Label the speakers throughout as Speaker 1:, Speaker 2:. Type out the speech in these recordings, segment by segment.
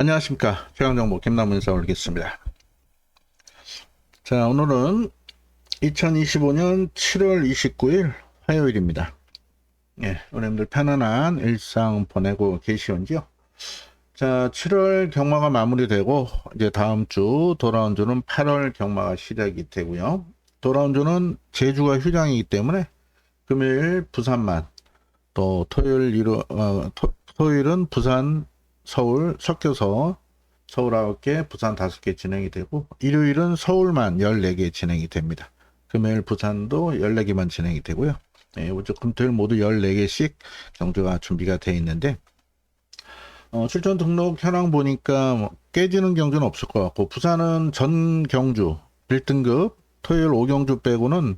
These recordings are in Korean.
Speaker 1: 안녕하십니까. 최강정보 김남훈 인사 올리겠습니다. 자, 오늘은 2025년 7월 29일 화요일입니다. 예, 여러분들 편안한 일상 보내고 계시온지요? 자, 7월 경마가 마무리되고, 이제 다음 주 돌아온 주는 8월 경마가 시작이 되고요. 돌아온 주는 제주가 휴장이기 때문에 금요일 부산만, 또 토요일, 일요, 어, 토, 토요일은 부산, 서울 섞여서 서울 9개, 부산 5개 진행이 되고 일요일은 서울만 14개 진행이 됩니다. 금요일 부산도 14개만 진행이 되고요. 네, 오주 금토일 모두 14개씩 경주가 준비가 되어 있는데 어, 출전 등록 현황 보니까 뭐 깨지는 경주는 없을 것 같고 부산은 전 경주 1등급 토요일 5경주 빼고는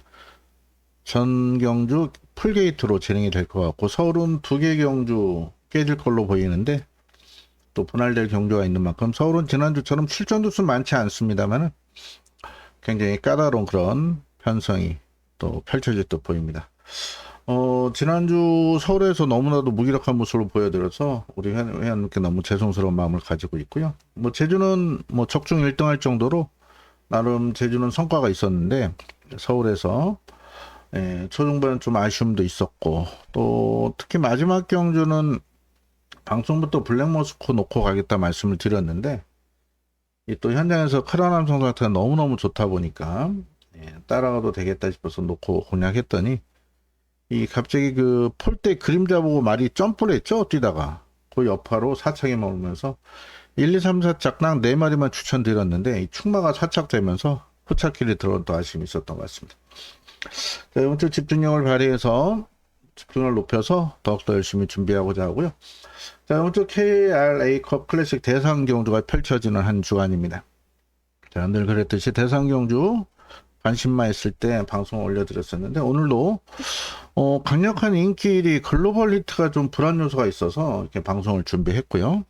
Speaker 1: 전 경주 풀게이트로 진행이 될 것 같고 서울은 두 개 경주 깨질 걸로 보이는데 또 분할될 경주가 있는 만큼 서울은 지난주처럼 출전 두수 많지 않습니다만은 굉장히 까다로운 그런 편성이 또 펼쳐질 듯 보입니다. 어, 지난주 서울에서 너무나도 무기력한 모습을 보여드려서 우리 회원- 회원님께 너무 죄송스러운 마음을 가지고 있고요. 뭐 제주는 뭐 적중 1등 할 정도로 나름 제주는 성과가 있었는데 서울에서 예, 초중반은 좀 아쉬움도 있었고 또 특히 마지막 경주는 방송부터 블랙모스코 놓고 가겠다 말씀을 드렸는데 이또 현장에서 크라 남 성 상태가 너무너무 좋다 보니까 예, 따라가도 되겠다 싶어서 놓고 공략했더니 이 갑자기 그 폴대 그림자 보고 말이 점프를 했죠 뛰다가 그 여파로 사착에 머물면서 1, 2, 3, 4짝당 4마리만 추천드렸는데 이 충마가 사착되면서 후착길이 들어온 또 아쉬움이 있었던 것 같습니다. 자, 이번 주 집중력을 발휘해서 집중을 높여서 더욱더 열심히 준비하고자 하고요. 자, 이번 주 KRA컵 클래식 대상 경주가 펼쳐지는 한 주간입니다. 자, 늘 그랬듯이 대상 경주 관심만 있을 때 방송 올려드렸었는데 오늘도 어, 강력한 인기일이 글로벌 히트가 좀 불안 요소가 있어서 이렇게 방송을 준비했고요.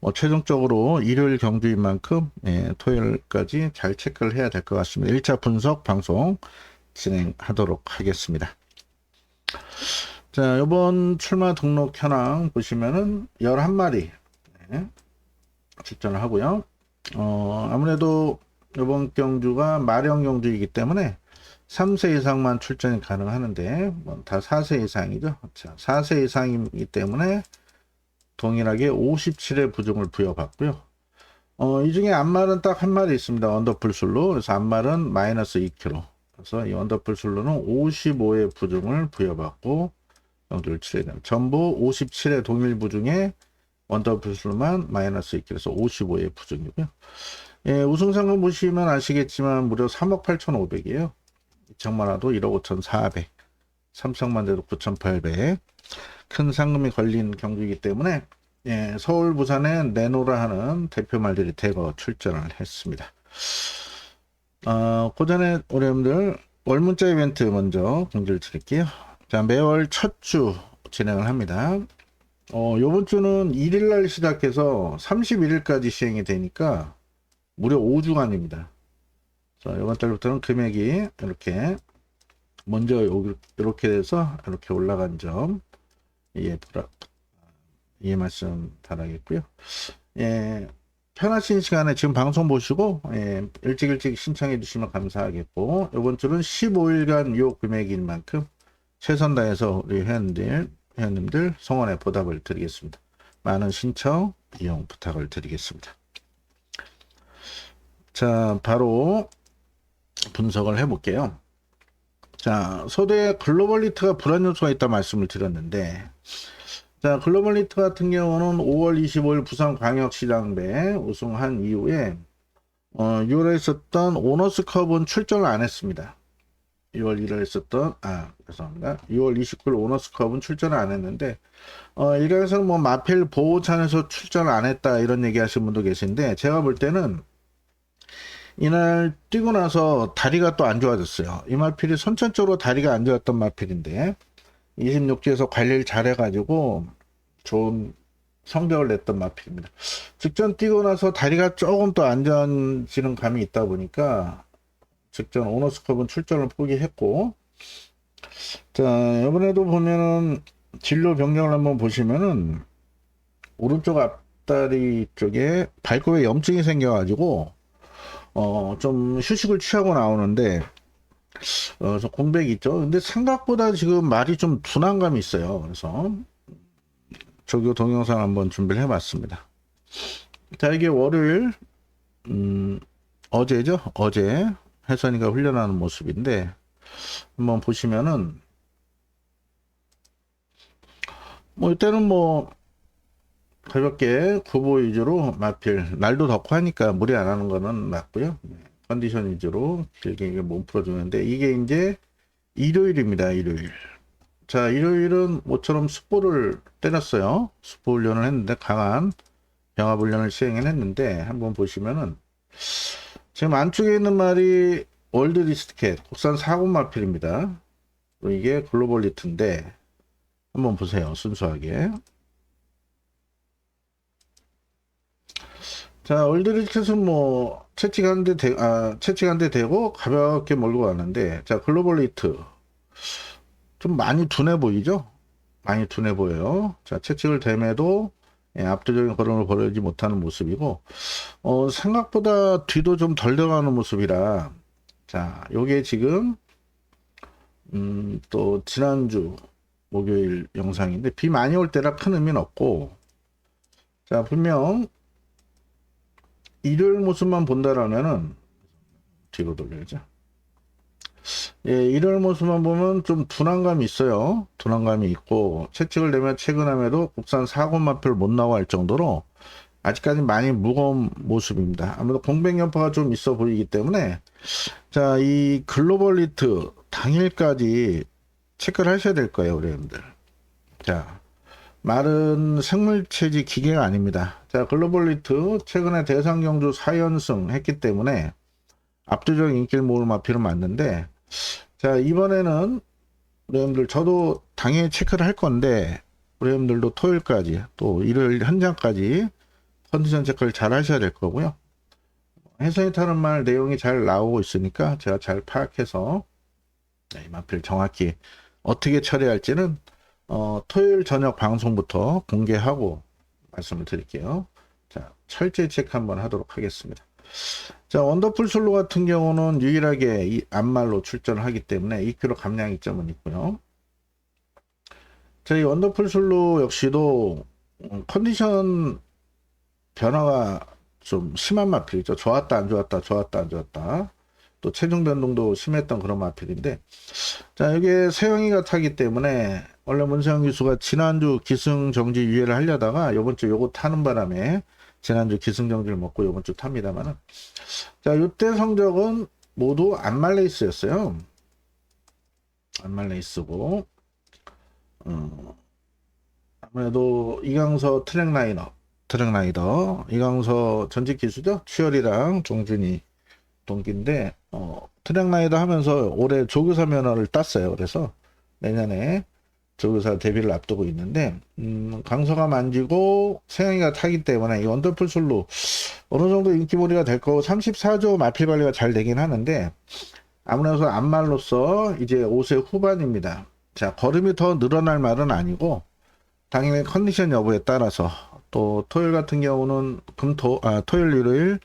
Speaker 1: 뭐 최종적으로 일요일 경주인 만큼 예, 토요일까지 잘 체크를 해야 될 것 같습니다. 1차 분석 방송 진행하도록 하겠습니다. 자, 이번 출마 등록 현황 보시면은 11마리 네, 직전을 하고요. 어, 아무래도 이번 경주가 마령 경주이기 때문에 3세 이상만 출전이 가능하는데 뭐 다 4세 이상이죠. 자, 4세 이상이기 때문에 동일하게 57의 부종을 부여받고요. 어, 이 중에 암말은 딱 한 마리 있습니다. 언더풀 술로. 그래서 암말은 마이너스 2kg. 그래서 이 언더풀 술로는 55의 부종을 부여받고 경주를 치르게 됩니다. 전부 57의 동일 부 중에 원더풀 술로만 마이너스 2kg에서 55의 부종이고요. 예, 우승상금 보시면 아시겠지만 무려 3억 8,500이에요. 2천만 와도 1억 5,400. 삼성만 돼도 9,800. 큰 상금이 걸린 경주이기 때문에 예, 서울, 부산에 내노라 하는 대표 말들이 대거 출전을 했습니다. 어, 우리 여러분들 월문자 이벤트 먼저 공지를 드릴게요. 자, 매월 첫 주 진행을 합니다. 어, 요번 주는 1일 날 시작해서 31일까지 시행이 되니까 무려 5주간입니다. 자, 이번 달부터는 금액이 이렇게 먼저 요- 이렇게 돼서 이렇게 올라간 점 부라 이해 말씀 바라겠고요. 예, 편하신 시간에 지금 방송 보시고 예, 일찍 일찍 신청해 주시면 감사하겠고 이번 주는 15일간 요 금액인 만큼 최선 다해서 우리 회원들 회원님들 성원에 보답을 드리겠습니다. 많은 신청 이용 부탁을 드리겠습니다. 자, 바로 분석을 해볼게요. 자, 소대 글로벌 리트가 불안 요소가 있다 말씀을 드렸는데, 자, 글로벌 리트 같은 경우는 5월 25일 부산 광역시장배 우승한 이후에, 어, 6월에 있었던 오너스 컵은 출전을 안 했습니다. 6월 1일 있었던, 아, 죄송합니다. 6월 29일 오너스컵은 출전을 안 했는데, 어, 일각에서는 뭐 마필 보호찬에서 출전을 안 했다 이런 얘기 하시는 분도 계신데, 제가 볼 때는 이날 뛰고 나서 다리가 또 안 좋아졌어요. 이 마필이 선천적으로 다리가 안 좋았던 마필인데 26지에서 관리를 잘 해가지고 좋은 성적을 냈던 마필입니다. 직전 뛰고 나서 다리가 조금 또안 좋아지는 감이 있다 보니까 직전 오너스컵은 출전을 포기했고 자 이번에도 보면은 진로 변경을 한번 보시면은 오른쪽 앞 뒷다리 쪽에 발굽에 염증이 생겨가지고 어 좀 휴식을 취하고 나오는데 어, 공백이 있죠. 근데 생각보다 지금 말이 좀 둔한 감이 있어요. 그래서 조교 동영상 한번 준비를 해봤습니다. 자, 이게 월요일, 음, 어제죠? 어제 혜선이가 훈련하는 모습인데, 한번 보시면은, 뭐, 이때는 뭐, 가볍게 구보 위주로 마필, 날도 덥고 하니까 무리 안 하는 거는 맞고요. 컨디션 위주로 길게 몸 풀어주는데, 이게 이제 일요일입니다, 일요일. 자, 일요일은 모처럼 숯불을 때렸어요. 숯불 훈련을 했는데, 강한 병합 훈련을 시행을 했는데, 한번 보시면은, 지금 안쪽에 있는 말이 월드 리스트캣, 국산 4군 마필입니다. 이게 글로벌 리트인데, 한번 보세요. 순수하게. 자, 월드 리스트는 뭐, 채찍한데, 대, 아, 채찍한데 대고 가볍게 몰고 가는데, 자, 글로벌 리트. 좀 많이 둔해 보이죠? 많이 둔해 보여요. 자, 채찍을 댐에도 예, 압도적인 걸음을 벌이지 못하는 모습이고, 어, 생각보다 뒤도 좀 덜 들어가는 모습이라, 자, 요게 지금, 음, 또, 지난주 목요일 영상인데, 비 많이 올 때라 큰 의미는 없고, 자, 분명, 일요일 모습만 본다라면은, 뒤로 돌려야죠. 예, 이럴 모습만 보면 좀 둔한감이 있어요. 둔한감이 있고 채찍을 내면 최근함에도 국산 사고 마표를 못 나와 할 정도로 아직까지 많이 무거운 모습입니다. 아무래도 공백 여파가 좀 있어 보이기 때문에 자, 이 글로벌 리트 당일까지 체크를 하셔야 될 거예요, 우리 여러분들. 자, 말은 생물체지 기계가 아닙니다. 자, 글로벌 리트 최근에 대상 경주 4연승 했기 때문에 압도적인 인기를 모을 마필은 맞는데 자 이번에는 우리 여러분들 저도 당연히 체크를 할 건데 우리 여러분들도 토요일까지 또 일요일 현장까지 컨디션 체크를 잘 하셔야 될 거고요. 혜선이 타는 말 내용이 잘 나오고 있으니까 제가 잘 파악해서 네, 이 마필 정확히 어떻게 처리할지는 어, 토요일 저녁 방송부터 공개하고 말씀을 드릴게요. 자 철저히 체크 한번 하도록 하겠습니다 자, 원더풀 솔로 같은 경우는 유일하게 이 앞말로 출전을 하기 때문에 2kg 감량 이점은 있고요. 자, 이 원더풀 솔로 역시도 음, 컨디션 변화가 좀 심한 마필이죠. 좋았다, 안 좋았다, 좋았다, 안 좋았다. 또 체중 변동도 심했던 그런 마필인데, 자, 이게 세영이가 타기 때문에 원래 문세영 기수가 지난주 기승 정지 유예를 하려다가 이번 주 요거 타는 바람에 지난주 기승정지를 먹고 이번 주 탑니다만은. 자 이때 성적은 모두 안말레이스였어요. 안말레이스고. 어, 아무래도 이강서 트랙라이너 트랙라이더. 이강서 전직 기수죠? 추열이랑 종준이 동기인데 어, 트랙라이더 하면서 올해 조교사 면허를 땄어요. 그래서 내년에 조교사 데뷔를 앞두고 있는데 음, 강서가 만지고 세영이가 타기 때문에 이 원더풀 솔로 어느 정도 인기몰이가 될 거고 34조 마필 관리가 잘 되긴 하는데 아무래도 안말로서 이제 5세 후반입니다. 자 걸음이 더 늘어날 말은 아니고 당연히 컨디션 여부에 따라서 또 토요일 같은 경우는 금토 아 토요일 일요일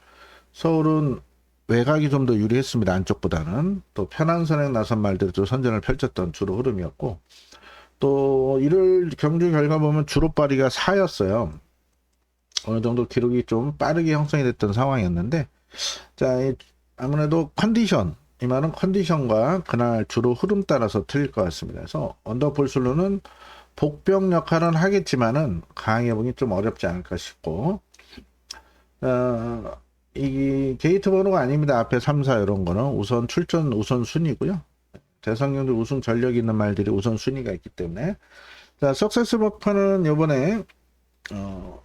Speaker 1: 서울은 외곽이 좀 더 유리했습니다. 안쪽보다는 또 편한 선행 나선 또 선전을 펼쳤던 주로 흐름이었고 또 일요일 경주 결과 보면 주로 빠리가 4였어요. 어느 정도 기록이 좀 빠르게 형성이 됐던 상황이었는데 자 아무래도 컨디션 이 말은 컨디션과 그날 주로 흐름 따라서 틀릴 것 같습니다. 그래서 언더폴슬로는 복병 역할은 하겠지만은 강하게 보기 좀 어렵지 않을까 싶고 어, 이 게이트 번호가 아닙니다. 앞에 3, 4 이런 거는 우선 출전 우선 순이고요. 대상경주 우승 전력 있는 말들이 우선 순위가 있기 때문에 자 석세스 버파는 요번에 어,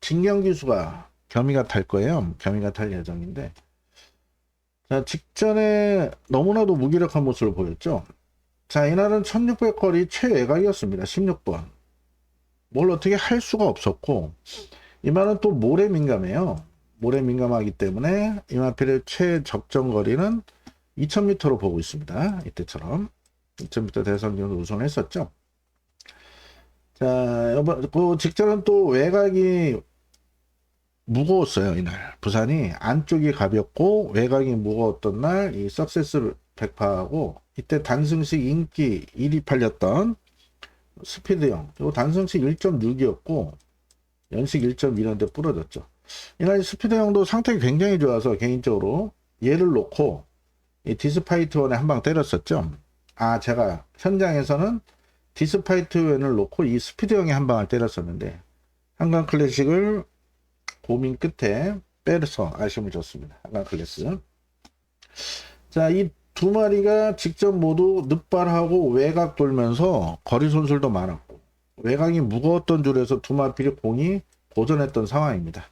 Speaker 1: 진경 기수가 겸이가 탈 거예요. 겸이가 탈 예정인데 자 직전에 너무나도 무기력한 모습을 보였죠. 자 이날은 1600 거리 최외곽이었습니다. 16번 뭘 어떻게 할 수가 없었고 이말은 또 모래 민감해요. 모래 민감하기 때문에 이마필의 최적정 거리는 2000m로 보고 있습니다. 이때처럼 2000m 대선경도 우승했었죠. 자, 그 직전은 또 외곽이 무거웠어요 이날 부산이 안쪽이 가볍고 외곽이 무거웠던 날 이 석세스를 백파하고 이때 단승식 인기 1위 팔렸던 스피드형 요 단승식 1.6이었고 연식 1.1인데 부러졌죠 이날 스피드형도 상태가 굉장히 좋아서 개인적으로 얘를 놓고 이 디스파이트 원에 한 방 때렸었죠 아 제가 현장에서는 디스파이트 원을 놓고 이 스피드형에 한 방을 때렸었는데 한강 클래식을 고민 끝에 빼서 아쉬움을 줬습니다. 한강 클래스. 자, 이 두 마리가 직접 모두 늑발하고 외곽 돌면서 거리 손실도 많았고 외곽이 무거웠던 줄에서 두 마필이 공이 고전했던 상황입니다.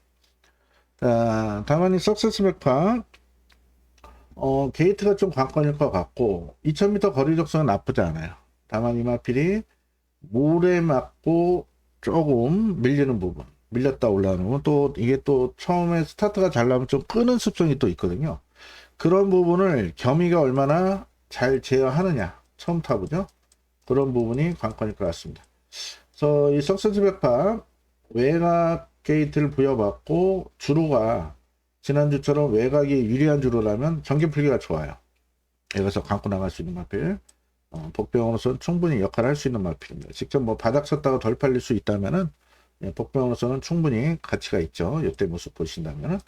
Speaker 1: 자, 이 석세스 백파 어, 게이트가 좀 관건일 것 같고 2000m 거리 적성은 나쁘지 않아요. 다만 이 마필이 모래 맞고 조금 밀리는 부분 밀렸다 올라오는 또 이게 또 처음에 스타트가 잘 나면 좀 끄는 습성이 또 있거든요. 그런 부분을 겸이가 얼마나 잘 제어하느냐 처음 타보죠. 그런 부분이 관건일 것 같습니다. 그래서 이 석세스 백파 외곽 게이트를 부여받고 주로가 지난주처럼 외곽이 유리한 주로라면 경기 풀기가 좋아요. 여기서 감고 나갈 수 있는 마필. 어, 복병으로서는 충분히 역할을 할 수 있는 마필입니다. 직접 뭐 바닥 쳤다가 덜 팔릴 수 있다면은 예, 복병으로서는 충분히 가치가 있죠. 이때 모습 보신다면은.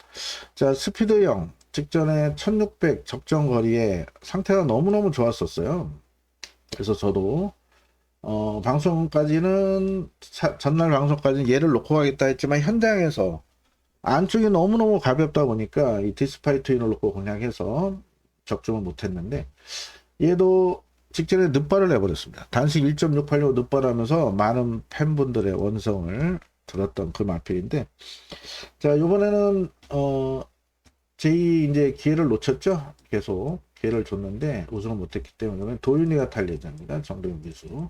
Speaker 1: 자, 스피드형. 직전에 1600 적정 거리에 상태가 너무너무 좋았었어요. 그래서 저도, 어, 방송까지는, 사- 전날 방송까지는 얘를 놓고 가겠다 했지만, 현장에서 안쪽이 너무너무 가볍다 보니까, 이 디스파이트 인을 놓고 공략해서 적중을 못했는데, 얘도 직전에 늑발을 내버렸습니다. 단식 1.68로 늑발하면서 많은 팬분들의 원성을 들었던 그 마필인데, 자, 이번에는, 어, 제2 이제 기회를 놓쳤죠? 계속 기회를 줬는데 우승을 못했기 때문에 도윤이가 탈 예정입니다. 정동윤 기수.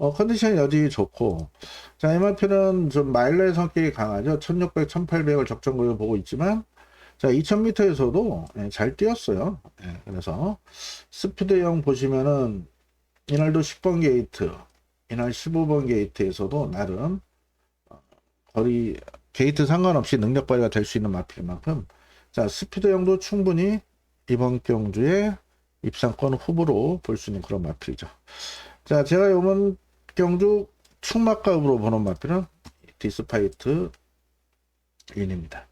Speaker 1: 어, 컨디션이 여전히 좋고, 자, 이 마필은 좀 마일러의 성격이 강하죠. 1600, 1800을 적정거리로 보고 있지만, 자, 2000m에서도 잘 뛰었어요. 예, 그래서 스피드형 보시면은 이날도 10번 게이트, 이날 15번 게이트에서도 나름 어, 거리 게이트 상관없이 능력 발휘가 될 수 있는 마필 만큼 자 스피드형도 충분히 이번 경주에 입상권 후보로 볼 수 있는 그런 마필이죠. 자 제가 이번 경주 충막가으로 보는 마필은 디스파이트 인입니다.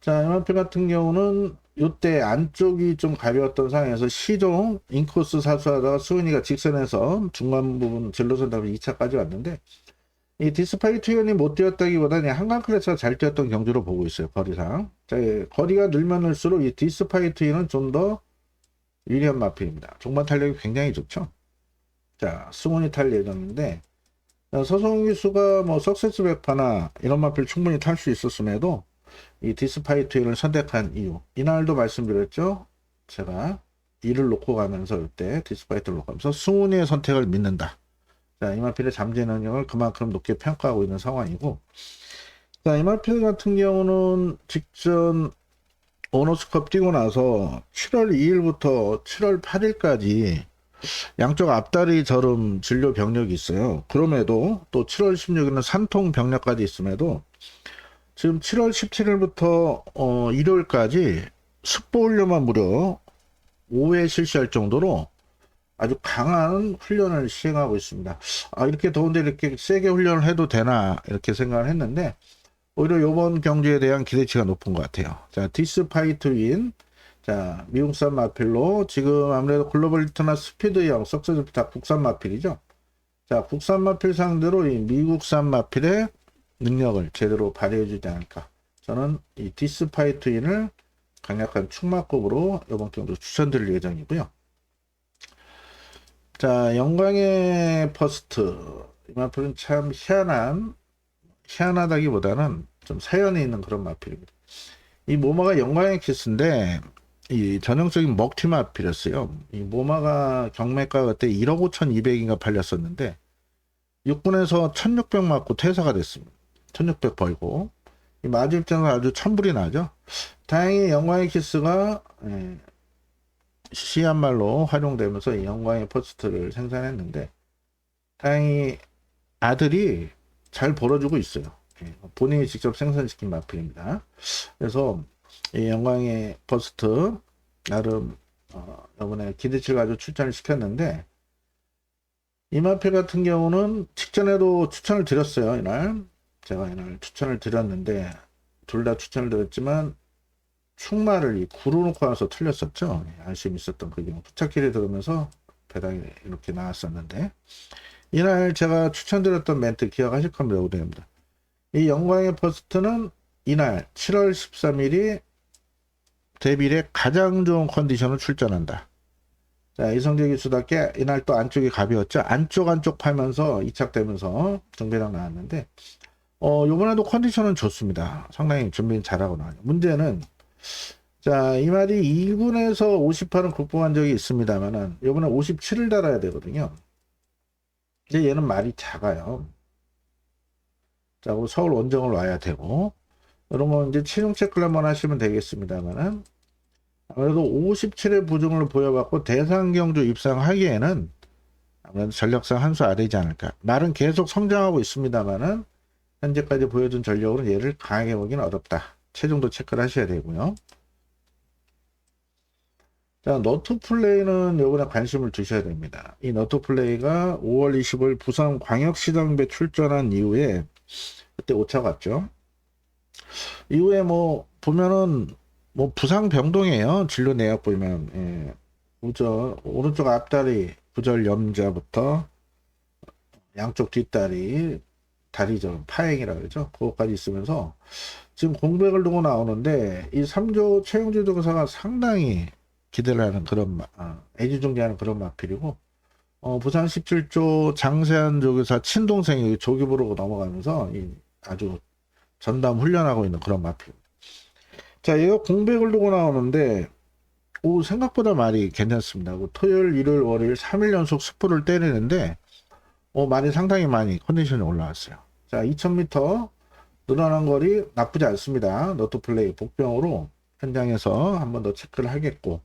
Speaker 1: 자, 이 마필 같은 경우는 이때 안쪽이 좀 가벼웠던 상황에서 시종 인코스 사수하다가 수은이가 직선에서 중간 부분 진로선 다음에 2차까지 왔는데 이 디스파이트 위원이 못 뛰었다기보다는 한강 클래스가 잘 뛰었던 경주로 보고 있어요 거리상. 자, 예, 거리가 늘면 늘수록 이 디스파이트 위는 좀더 유리한 마필입니다. 종반 탄력이 굉장히 좋죠 자 승훈이 탈 예정인데 자, 서성훈 기수가 뭐 석세스 백파나 이런 마필 충분히 탈 수 있었음에도 이 디스파이트를 선택한 이유 이날도 말씀드렸죠? 제가 이를 놓고 가면서 이때 디스파이트를 놓고 가면서 승훈이의 선택을 믿는다. 자 이마필의 잠재 능력을 그만큼 높게 평가하고 있는 상황이고 자 이마필 같은 경우는 직전 오너스컵 뛰고 나서 7월 2일부터 7월 8일까지 양쪽 앞다리 저름 진료 병력이 있어요 그럼에도 또 7월 16일은 산통 병력까지 있음에도 지금 7월 17일부터 어, 일요일까지 습보 훈련만 무려 5회 실시할 정도로 아주 강한 훈련을 시행하고 있습니다. 아, 이렇게 더운데 이렇게 세게 훈련을 해도 되나 이렇게 생각을 했는데 오히려 이번 경주에 대한 기대치가 높은 것 같아요. 자, 디스파이트 윈. 자, 미국산 마필로 지금 아무래도 글로벌 리터나 스피드형 석세스 다 국산 마필이죠. 자, 국산 마필 상대로 이 미국산 마필의 능력을 제대로 발휘해주지 않을까. 저는 이 디스파이트인을 강력한 충막급으로 이번 경도 추천드릴 예정이고요. 자, 영광의 퍼스트. 이 마필은 참 희한한, 희한하다기보다는 좀 사연이 있는 그런 마필입니다. 이 모마가 영광의 키스인데, 이 전형적인 먹튀 마필이었어요. 이 모마가 경매가 그때 1억 5,200인가 팔렸었는데, 6군에서 1600 맞고 퇴사가 됐습니다. 1600 벌고 이 마주 입장은 아주 천불이 나죠. 다행히 영광의 키스가 예, 시한 말로 활용되면서 이 영광의 퍼스트를 생산했는데 다행히 아들이 잘 벌어주고 있어요. 예, 본인이 직접 생산시킨 마필입니다. 그래서 이 영광의 버스트 나름 어, 이번에 기대치를 가지고 출전을 시켰는데 이 마필 같은 경우는 직전에도 추천을 드렸어요 이날. 제가 이날 추천을 드렸는데 둘 다 추천을 드렸지만 충마를 이 구로 놓고 나서 틀렸었죠. 예, 아쉬움이 있었던 그 경우 부착기를 들으면서 배당이 이렇게 나왔었는데 이날 제가 추천드렸던 멘트 기억하실 겁니다 오대입니다. 이 영광의 퍼스트는 이날 7월 13일이 데빌의 가장 좋은 컨디션을 출전한다. 자, 이성재 기수답게 이날 또 안쪽이 가벼웠죠. 안쪽 안쪽 팔면서 이착되면서 정배당 나왔는데, 어, 요번에도 컨디션은 좋습니다. 상당히 준비는 잘하고 나와요. 문제는, 자, 이 말이 2군에서 58은 극복한 적이 있습니다만은, 요번에 57을 달아야 되거든요. 근데 얘는 말이 작아요. 자, 서울 원정을 와야 되고, 이런 거 이제 체중 체크를 한번 하시면 되겠습니다만은 아무래도 57의 부중을 보여받고 대상 경주 입상하기에는 아무래도 전력상 한 수 아래지 않을까. 말은 계속 성장하고 있습니다만은 현재까지 보여준 전력으로 얘를 강하게 보기는 어렵다. 체중도 체크를 하셔야 되고요. 자, 너트 플레이는 요번에 관심을 두셔야 됩니다. 이 너트 플레이가 5월 25일 부산 광역시장배 출전한 이후에 그때 오차 갔죠. 이후에 뭐 보면은 뭐 부상 병동이에요. 진료 내역 보면 예. 우절 오른쪽 앞다리 부절 염자부터 양쪽 뒷다리 다리죠 파행이라 그러죠. 그것까지 있으면서 지금 공백을 두고 나오는데 이 3조 최영주 도사가 상당히 기대를 하는 그런 마- 아, 애지중지하는 그런 마필이고 어, 부산 17조 장세한 조교사 친동생이 조교부로 넘어가면서 이 아주 전담 훈련하고 있는 그런 마필. 자, 얘가 공백을 두고 나오는데, 오, 생각보다 말이 괜찮습니다. 그 토요일, 일요일, 월요일 3일 연속 스포를 때리는데, 어, 말이 상당히 많이 컨디션이 올라왔어요. 자, 2000m 늘어난 거리 나쁘지 않습니다. 너트 플레이 복병으로 현장에서 한 번 더 체크를 하겠고.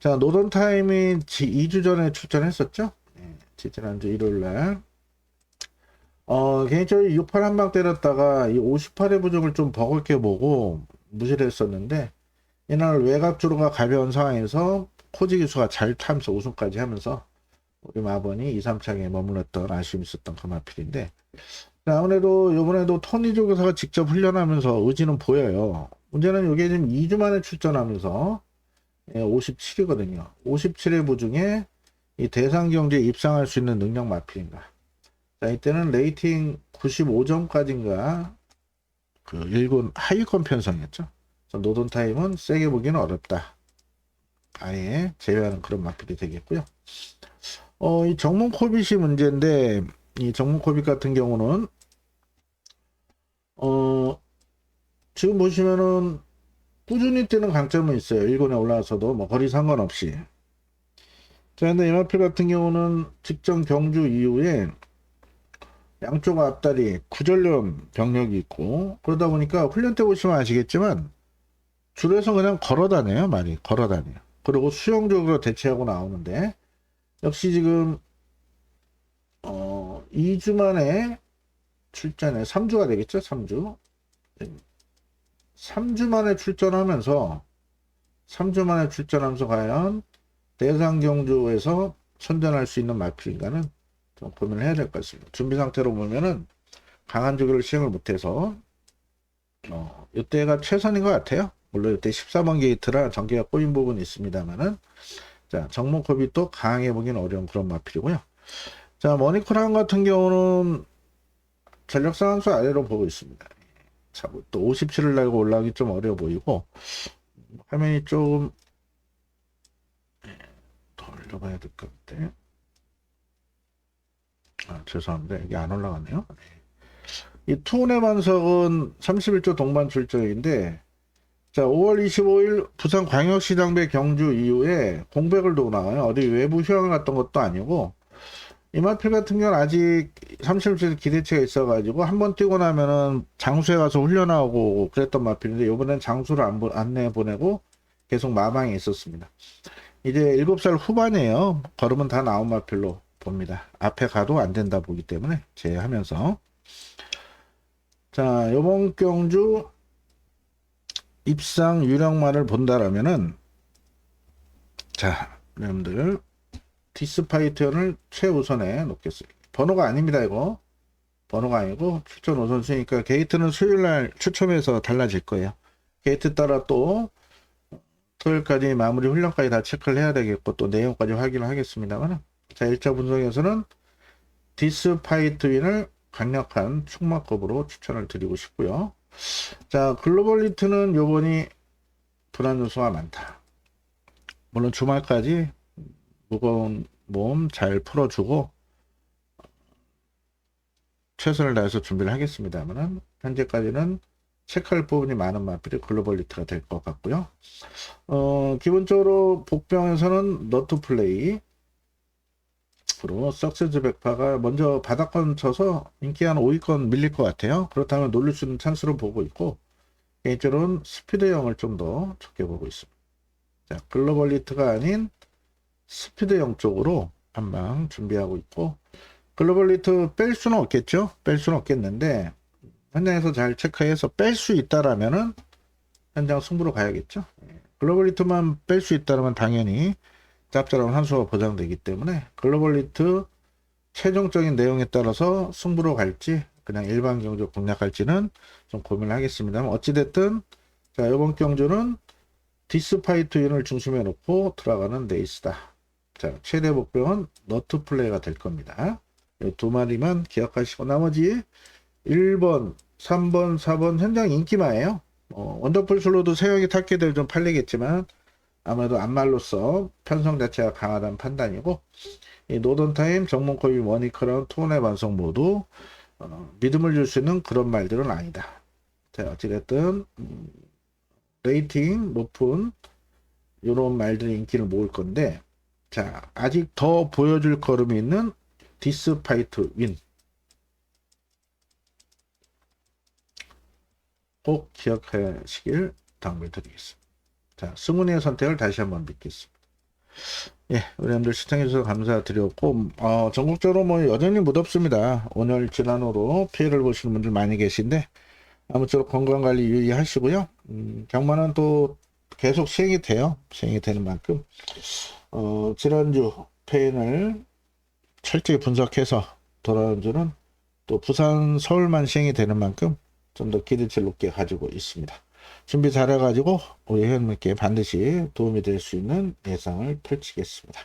Speaker 1: 자, 노던 타임이 2주 전에 출전했었죠? 네, 지난주 일요일 날. 어, 개인적으로 68 한 방 때렸다가 이 58의 부족을 좀 버겁게 보고 무시를 했었는데, 이날 외곽주로가 가벼운 상황에서 코지 기수가 잘 타면서 우승까지 하면서 우리 마번이 2, 3창에 머물렀던 아쉬움이 있었던 그 마필인데, 자, 아무래도 이번에도 토니 조교사가 직접 훈련하면서 의지는 보여요. 문제는 이게 지금 2주 만에 출전하면서 57이거든요. 57의 부중에 이 대상 경제에 입상할 수 있는 능력 마필인가. 자, 이때는 레이팅 95점까지인가 그 1군 하위권 편성이었죠. 노던 타임은 세게 보기는 어렵다. 아예 제외하는 그런 마필이 되겠고요. 어, 이 정문 코빗이 문제인데 이 정문 코빗 같은 경우는 어, 지금 보시면은 꾸준히 뛰는 강점은 있어요. 1군에 올라와서도 뭐 거리 상관없이. 자, 근데 이마필 같은 경우는 직전 경주 이후에 양쪽 앞다리 구절염 병력이 있고 그러다 보니까 훈련 때 보시면 아시겠지만 줄에서 그냥 걸어 다녀요 말이. 걸어 다녀요. 그리고 수영적으로 대체하고 나오는데 역시 지금 어 2주 만에 출전에 3주가 되겠죠 3주? 3주 만에 출전하면서 3주 만에 출전하면서 과연 대상 경주에서 선전할 수 있는 마필인가는 좀 고민을 해야 될 것 같습니다. 준비 상태로 보면은 강한 조교를 시행을 못해서 어, 이때가 최선인 것 같아요. 물론 이때 14번 게이트라 전개가 꼬인 부분이 있습니다만은 자 정목컵이 또 강하게 보기는 어려운 그런 마필이고요. 자 머니크랑 같은 경우는 전력 상 한수 아래로 보고 있습니다. 자, 뭐또 57을 날고 올라가기 좀 어려워 보이고 화면이 좀 예, 더 올려봐야 될 것 같아. 아, 죄송합니다. 이게 안 올라가네요. 이 투혼의 반석은 31조 동반 출전인데, 자, 5월 25일 부산 광역시장배 경주 이후에 공백을 두고 나와요. 어디 외부 휴양을 갔던 것도 아니고, 이마필 같은 경우는 아직 30일째 기대치가 있어가지고, 한 번 뛰고 나면은 장수에 가서 훈련하고 그랬던 마필인데, 요번엔 장수를 안, 보- 안 내보내고 계속 마방에 있었습니다. 이제 7살 후반이에요. 걸으면 다 나온 마필로 봅니다. 앞에 가도 안 된다 보기 때문에 제하면서 자, 요번 경주 입상 유령말을 본다라면은 자, 여러분들 디스파이트연을 최우선에 놓겠습니다. 번호가 아닙니다, 이거. 번호가 아니고 추천 5선수니까 게이트는 수요일 날 추첨해서 달라질 거예요. 게이트 따라 또 토요일까지 마무리 훈련까지 다 체크를 해야 되겠고 또 내용까지 확인을 하겠습니다만 자 1차 분석에서는 디스파이트윈을 강력한 축마급으로 추천을 드리고 싶고요. 자 글로벌 리트는 요번이 불안 요소가 많다. 물론 주말까지 무거운 몸 잘 풀어주고 최선을 다해서 준비를 하겠습니다만은 현재까지는 체크할 부분이 많은 마필이 글로벌 리트가 될 것 같고요. 어, 기본적으로 복병에서는 너트 플레이 으로 석세즈 백파가 먼저 바닥권 쳐서 인기 한 5위권 밀릴 것 같아요. 그렇다면 놀릴 수 있는 찬스로 보고 있고 개인적으로는 스피드형을 좀 더 적게 보고 있습니다. 자, 글로벌 리트가 아닌 스피드형 쪽으로 한방 준비하고 있고 글로벌 리트 뺄 수는 없겠죠. 뺄 수는 없겠는데 현장에서 잘 체크해서 뺄 수 있다라면은 현장 승부로 가야겠죠. 예. 글로벌 리트만 뺄 수 있다면 당연히 짭짤한 환수가 보장되기 때문에 글로벌 리트 최종적인 내용에 따라서 승부로 갈지 그냥 일반 경주 공략할지는 좀 고민을 하겠습니다만 어찌됐든 자 이번 경주는 디스파이트 윤을 중심에 놓고 들어가는 레이스다. 자 최대 목표는 너트 플레이가 될 겁니다. 이 두 마리만 기억하시고 나머지 1번, 3번, 4번 현장 인기마예요. 어, 원더풀 슬로도 세역이 탔게들 좀 팔리겠지만 아무래도 안말로서 편성 자체가 강하다는 판단이고 이 노던타임, 정몽코비, 머니크라운, 투혼의 반성 모두 어, 믿음을 줄 수 있는 그런 말들은 아니다. 자 어찌됐든 음, 레이팅 높은 이런 말들이 인기를 모을 건데 자 아직 더 보여줄 걸음이 있는 디스파이트 윈. 꼭 기억하시길 당부드리겠습니다. 자, 승훈이의 선택을 다시 한번 믿겠습니다. 예, 여러분들 시청해주셔서 감사드렸고, 어, 전국적으로 뭐 여전히 무덥습니다. 오늘 지난후로 피해를 보시는 분들 많이 계신데, 아무쪼록 건강관리 유의하시고요. 음, 경마는 또 계속 시행이 돼요. 시행이 되는 만큼, 어, 지난주 페인을 철저히 분석해서 돌아온 주는 또 부산 서울만 시행이 되는 만큼 좀 더 기대치를 높게 가지고 있습니다. 준비 잘해가지고 우리 회원님께 반드시 도움이 될 수 있는 예상을 펼치겠습니다.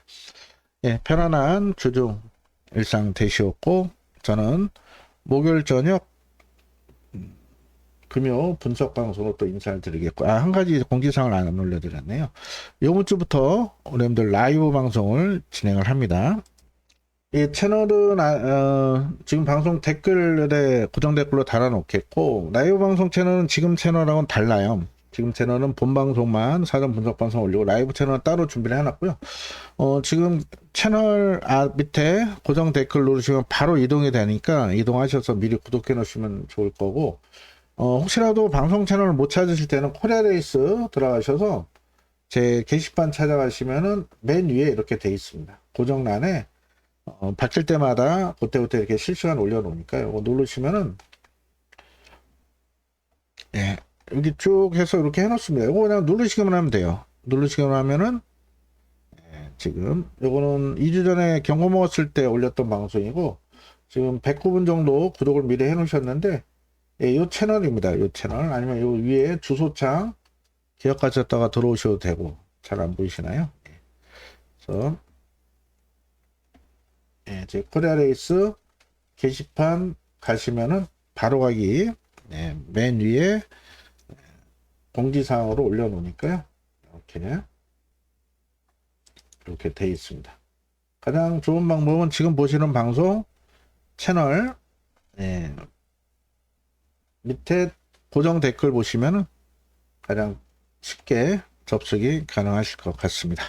Speaker 1: 예, 편안한 주중 일상 되시었고 저는 목요일 저녁 음, 금요 분석 방송으로 또 인사를 드리겠고 아 한 가지 공지사항을 안 올려드렸네요. 이번 주부터 우리들 라이브 방송을 진행을 합니다. 이 채널은 아, 어, 지금 방송 댓글에 고정 댓글로 달아놓겠고 라이브 방송 채널은 지금 채널하고는 달라요. 지금 채널은 본 방송만 사전 분석 방송 올리고 라이브 채널은 따로 준비를 해놨고요. 어, 지금 채널 아, 밑에 고정 댓글 누르시면 바로 이동이 되니까 이동하셔서 미리 구독해 놓으시면 좋을 거고 어, 혹시라도 방송 채널을 못 찾으실 때는 코리아 레이스 들어가셔서 제 게시판 찾아가시면은 맨 위에 이렇게 돼 있습니다. 고정란에 어, 바뀔 때마다 그때부터 이렇게 실시간 올려놓으니까 이거 누르시면은 예 여기 쭉 해서 이렇게 해놓습니다. 이거 그냥 누르시기만 하면 돼요. 누르시기만 하면은 예, 지금 요거는 2주 전에 경고 먹었을 때 올렸던 방송이고 지금 109분 정도 구독을 미리 해놓으셨는데 예, 요 채널입니다. 요 채널 아니면 요 위에 주소창 기억하셨다가 들어오셔도 되고 잘 안 보이시나요? 예. 그래서 예, 제 코리아 레이스 게시판 가시면은 바로 가기 예, 맨 위에 공지사항으로 올려놓으니까요. 이렇게 이렇게 돼 있습니다. 가장 좋은 방법은 지금 보시는 방송 채널 예, 밑에 고정 댓글 보시면은 가장 쉽게 접속이 가능하실 것 같습니다.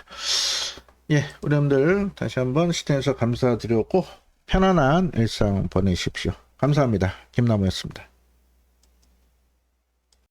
Speaker 1: 예, 우리 여러분들 다시 한번 시청해서 감사드렸고 편안한 일상 보내십시오. 감사합니다. 김나무였습니다.